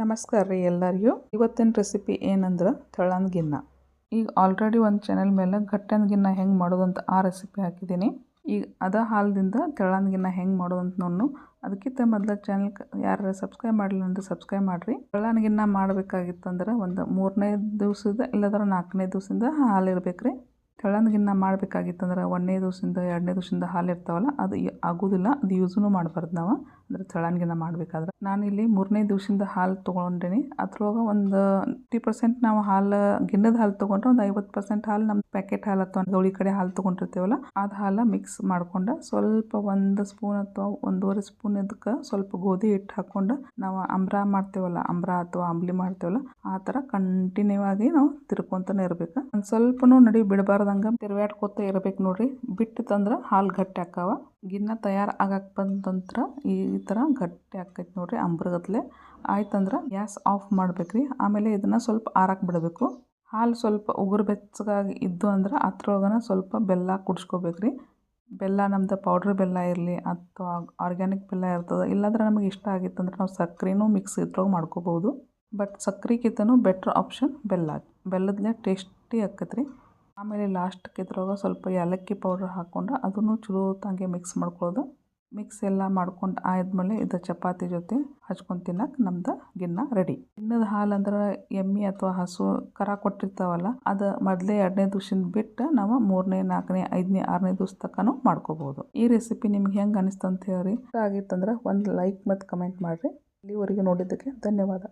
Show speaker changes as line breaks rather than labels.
ನಮಸ್ಕಾರ ರೀ ಎಲ್ಲರಿಗೂ. ಇವತ್ತಿನ ರೆಸಿಪಿ ಏನಂದ್ರೆ ತೆಳ್ಳನ ಗಿನ್ನ ಈಗ ಆಲ್ರೆಡಿ ಒಂದು ಚಾನೆಲ್ ಮೇಲೆ ಗಟ್ಟನ ಗಿನ್ನ ಹೆಂಗೆ ಮಾಡೋದು ಅಂತ ಆ ರೆಸಿಪಿ ಹಾಕಿದ್ದೀನಿ. ಈಗ ಅದ ಹಾಲ್ದಿಂದ ತೆಳ್ಳನ ಗಿನ್ನ ಹೆಂಗೆ ಮಾಡೋದು ಅಂತ ನೋಡು ಅದಕ್ಕಿಂತ ಮೊದಲು ಚಾನಲ್ ಯಾರು ಸಬ್ಸ್ಕ್ರೈಬ್ ಮಾಡಲಿಲ್ಲ ಅಂದರೆ ಸಬ್ಸ್ಕ್ರೈಬ್ ಮಾಡಿರಿ. ತೆಳ್ಳನ ಗಿನ್ನ ಮಾಡಬೇಕಾಗಿತ್ತಂದ್ರೆ ಒಂದು ಮೂರನೇ ದಿವಸದ ಇಲ್ಲದ್ರೆ ನಾಲ್ಕನೇ ದಿವಸದಿಂದ ಹಾಲು ಇರ್ಬೇಕು ರೀ ತೆಳ್ಳನ ಗಿನ್ನ ಮಾಡಬೇಕಾಗಿತ್ತಂದ್ರೆ ಒಂದನೇ ದಿವಸದಿಂದ ಎರಡನೇ ದಿವಸದಿಂದ ಹಾಲು ಇರ್ತಾವಲ್ಲ, ಅದು ಆಗೋದಿಲ್ಲ, ಅದು ಯೂಸೂ ಮಾಡಬಾರ್ದು ನಾವು. ಅಂದರೆ ತೆಳ್ಳನ ಮಾಡಬೇಕಾದ್ರೆ. ನಾನು ನಾನಿಲ್ಲಿ ಮೂರನೇ ದಿವಸದಿಂದ ಹಾಲು ತೊಗೊಂಡಿನಿ. ಅದ್ರೊಳಗೆ ಒಂದು ಫಿಫ್ಟಿ ಪರ್ಸೆಂಟ್ ನಾವು ಹಾಲು ಗಿನ್ನದ ಹಾಲು ತೊಗೊಂಡ್ರೆ ಒಂದು ಐವತ್ತು ಪರ್ಸೆಂಟ್ ಹಾಲು ನಮ್ಮ ಪ್ಯಾಕೆಟ್ ಹಾಲು ಅಥವಾ ಗೌಳಿ ಕಡೆ ಹಾಲು ತೊಗೊಂಡಿರ್ತೀವಲ್ಲ, ಅದು ಹಾಲು ಮಿಕ್ಸ್ ಮಾಡ್ಕೊಂಡು ಸ್ವಲ್ಪ ಒಂದು ಸ್ಪೂನ್ ಅಥವಾ ಒಂದೂವರೆ ಸ್ಪೂನ್ ಇದಕ್ಕೆ ಸ್ವಲ್ಪ ಗೋಧಿ ಹಿಟ್ಟು ಹಾಕ್ಕೊಂಡು ನಾವು ಅಂಬ್ರ ಮಾಡ್ತೇವಲ್ಲ ಅಂಬ್ರ ಅಥವಾ ಅಂಬ್ಲಿ ಮಾಡ್ತೇವಲ್ಲ, ಆ ಥರ ಕಂಟಿನ್ಯೂ ಆಗಿ ನಾವು ತಿರ್ಕೊಂತಾನೆ ಇರ್ಬೇಕು. ಒಂದು ಸ್ವಲ್ಪನೂ ನಡಿ ಬಿಡಬಾರ್ದಂಗೆ ತಿರ್ವ್ಯಾಡ್ಕೋತ ಇರ್ಬೇಕು ನೋಡ್ರಿ. ಬಿಟ್ಟಿತ್ತಂದ್ರೆ ಹಾಲು ಗಟ್ಟಿ ಆಕ್ಕಾವ. ಗಿನ್ನ ತಯಾರು ಆಗಕ್ಕೆ ಬಂತಂದ್ರೆ ಈ ಥರ ಗಟ್ಟಿ ಆಕೈತೆ ನೋಡಿರಿ ಅಂಬ್ರಗತ್ಲೆ ಆಯ್ತಂದ್ರೆ ಗ್ಯಾಸ್ ಆಫ್ ಮಾಡ್ಬೇಕ್ರಿ. ಆಮೇಲೆ ಇದನ್ನು ಸ್ವಲ್ಪ ಆರಕ್ಕೆ ಬಿಡಬೇಕು. ಹಾಲು ಸ್ವಲ್ಪ ಉಗುರು ಬೆಚ್ಚಗಾಗಿ ಇದ್ದು ಅಂದ್ರೆ ಅದ್ರೊಳಗನ ಸ್ವಲ್ಪ ಬೆಲ್ಲ ಕುಡಿಸ್ಕೋಬೇಕ್ರಿ. ಬೆಲ್ಲ ನಮ್ದು ಪೌಡ್ರ್ ಬೆಲ್ಲ ಇರಲಿ ಅಥವಾ ಆರ್ಗ್ಯಾನಿಕ್ ಬೆಲ್ಲ ಇರ್ತದೆ. ಇಲ್ಲಾಂದ್ರೆ ನಮಗೆ ಇಷ್ಟ ಆಗಿತ್ತಂದ್ರೆ ನಾವು ಸಕ್ಕರೆನೂ ಮಿಕ್ಸ್ ಇದ್ರೊಳಗೆ ಮಾಡ್ಕೋಬೋದು. ಬಟ್ ಸಕ್ಕರೆಗಿಂತನೂ ಬೆಟ್ರ್ ಆಪ್ಷನ್ ಬೆಲ್ಲ. ಬೆಲ್ಲದಲ್ಲೇ ಟೇಸ್ಟಿ ಆಕೈತೆ ಆಮೇಲೆ ಲಾಸ್ಟ್ಗೆ ಇದ್ರೊಳಗೆ ಸ್ವಲ್ಪ ಏಲಕ್ಕಿ ಪೌಡ್ರ್ ಹಾಕ್ಕೊಂಡು ಅದನ್ನು ಚಲೋ ತಂಗೆ ಮಿಕ್ಸ್ ಮಾಡ್ಕೊಳ್ಳೋದು ಮಿಕ್ಸ್ ಎಲ್ಲ ಮಾಡ್ಕೊಂಡು ಆದ್ಮೇಲೆ ಇದು ಚಪಾತಿ ಜೊತೆ ಹಚ್ಕೊಂಡು ತಿನ್ನಕ್ಕೆ ನಮ್ದು ಗಿನ್ನ ರೆಡಿ ಗಿನ್ನದ ಹಾಲು ಅಂದ್ರೆ ಎಮ್ಮೆ ಅಥವಾ ಹಸು ಕರ ಕೊಟ್ಟಿರ್ತಾವಲ್ಲ, ಅದು ಮೊದಲೇ ಎರಡನೇ ದಿವ್ಸದಿಂದ ಬಿಟ್ಟು ನಾವು ಮೂರನೇ, ನಾಲ್ಕನೇ, ಐದನೇ, ಆರನೇ ದಿವ್ಸ ತನಕನೂ ಮಾಡ್ಕೋಬೋದು. ಈ ರೆಸಿಪಿ ನಿಮ್ಗೆ ಹೆಂಗೆ ಅನಿಸ್ತು ಅಂತ ಆಗಿತ್ತಂದ್ರೆ ಒಂದು ಲೈಕ್ ಮತ್ತು ಕಮೆಂಟ್ ಮಾಡಿರಿ. ಇಲ್ಲಿವರೆಗೆ ನೋಡಿದ್ದಕ್ಕೆ ಧನ್ಯವಾದ.